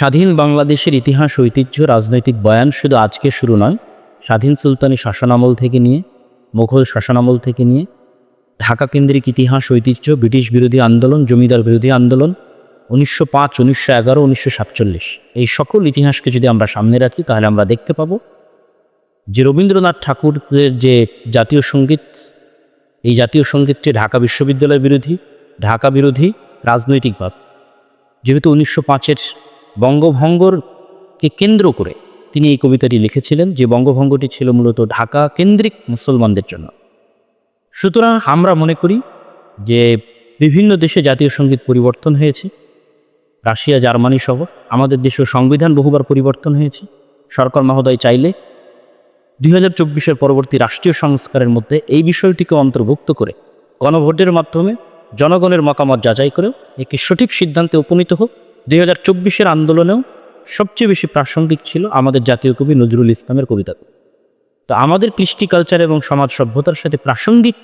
স্বাধীন বাংলাদেশের ইতিহাস, ঐতিহ্য, রাজনৈতিক বয়ান শুধু আজকে শুরু নয়, স্বাধীন সুলতানি শাসনামল থেকে নিয়ে, মুঘল শাসনামল থেকে নিয়ে, ঢাকা কেন্দ্রিক ইতিহাস, ঐতিহ্য, ব্রিটিশ বিরোধী আন্দোলন, জমিদার বিরোধী আন্দোলন, উনিশশো পাঁচ, উনিশশো এগারো, উনিশশো সাতচল্লিশ। এই সকল ইতিহাসকে যদি আমরা সামনে রাখি, তাহলে আমরা দেখতে পাবো যে রবীন্দ্রনাথ ঠাকুরের যে জাতীয় সংগীত, এই জাতীয় সঙ্গীতটি ঢাকা বিশ্ববিদ্যালয় বিরোধী, ঢাকা বিরোধী রাজনৈতিকভাবে যেহেতু উনিশশো পাঁচের বঙ্গভঙ্গকে কেন্দ্র করে তিনি এই কবিতাটি লিখেছিলেন, যে বঙ্গভঙ্গটি ছিল মূলত ঢাকা কেন্দ্রিক মুসলমানদের জন্য। সুতরাং আমরা মনে করি যে বিভিন্ন দেশে জাতীয় সংগীত পরিবর্তন হয়েছে। রাশিয়া, জার্মানি সহ আমাদের দেশের সংবিধান বহুবার পরিবর্তন হয়েছে। সরকার মহোদয় চাইলে দুই হাজার চব্বিশের পরবর্তী রাষ্ট্রীয় সংস্কারের মধ্যে এই বিষয়টিকে অন্তর্ভুক্ত করে গণভোটের মাধ্যমে জনগণের মতামত যাচাই করেও একটি সঠিক সিদ্ধান্তে উপনীত হোক। দুই হাজার চব্বিশের আন্দোলনেও সবচেয়ে বেশি প্রাসঙ্গিক ছিল আমাদের জাতীয় কবি নজরুল ইসলামের কবিতা। তো আমাদের কৃষ্টি কালচার এবং সমাজ সভ্যতার সাথে প্রাসঙ্গিক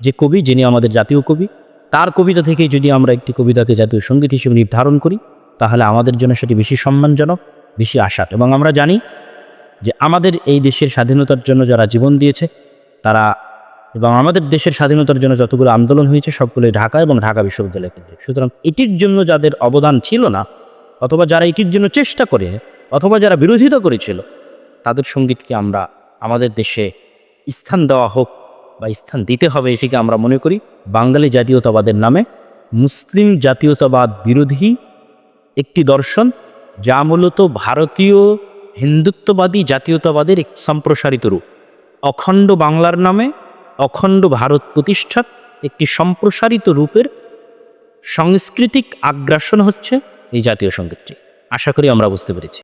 যে কবি, যিনি আমাদের জাতীয় কবি, তার কবিতা থেকেই যদি আমরা একটি কবিতাকে জাতীয় সংগীত হিসেবে নির্ধারণ করি, তাহলে আমাদের জন্য সেটি বেশি সম্মানজনক, বেশি আশার। এবং আমরা জানি যে আমাদের এই দেশের স্বাধীনতার জন্য যারা জীবন দিয়েছে, তারা এবং আমাদের দেশের স্বাধীনতার জন্য যতগুলো আন্দোলন হয়েছে, সবগুলোই ঢাকা এবং ঢাকা বিশ্ববিদ্যালয় কেন্দ্রিক। সুতরাং এটির জন্য যাদের অবদান ছিল না, অথবা যারা এটির জন্য চেষ্টা করে, অথবা যারা বিরোধিতা করেছিল, তাদের সঙ্গীতকে আমরা আমাদের দেশে স্থান দেওয়া হোক বা স্থান দিতে হবে এটিকে আমরা মনে করি বাঙালি জাতীয়তাবাদের নামে। মুসলিম জাতীয়তাবাদ বিরোধী একটি দর্শন, যা মূলত ভারতীয় হিন্দুত্ববাদী জাতীয়তাবাদের এক সম্প্রসারিত রূপ। অখণ্ড বাংলার নামে অখণ্ড ভারত প্রতিষ্ঠার একটি সম্প্রসারিত রূপের সাংস্কৃতিক আগ্রাসন হচ্ছে এই জাতীয় সঙ্গীতটি। আশা করি আমরা বুঝতে পেরেছি।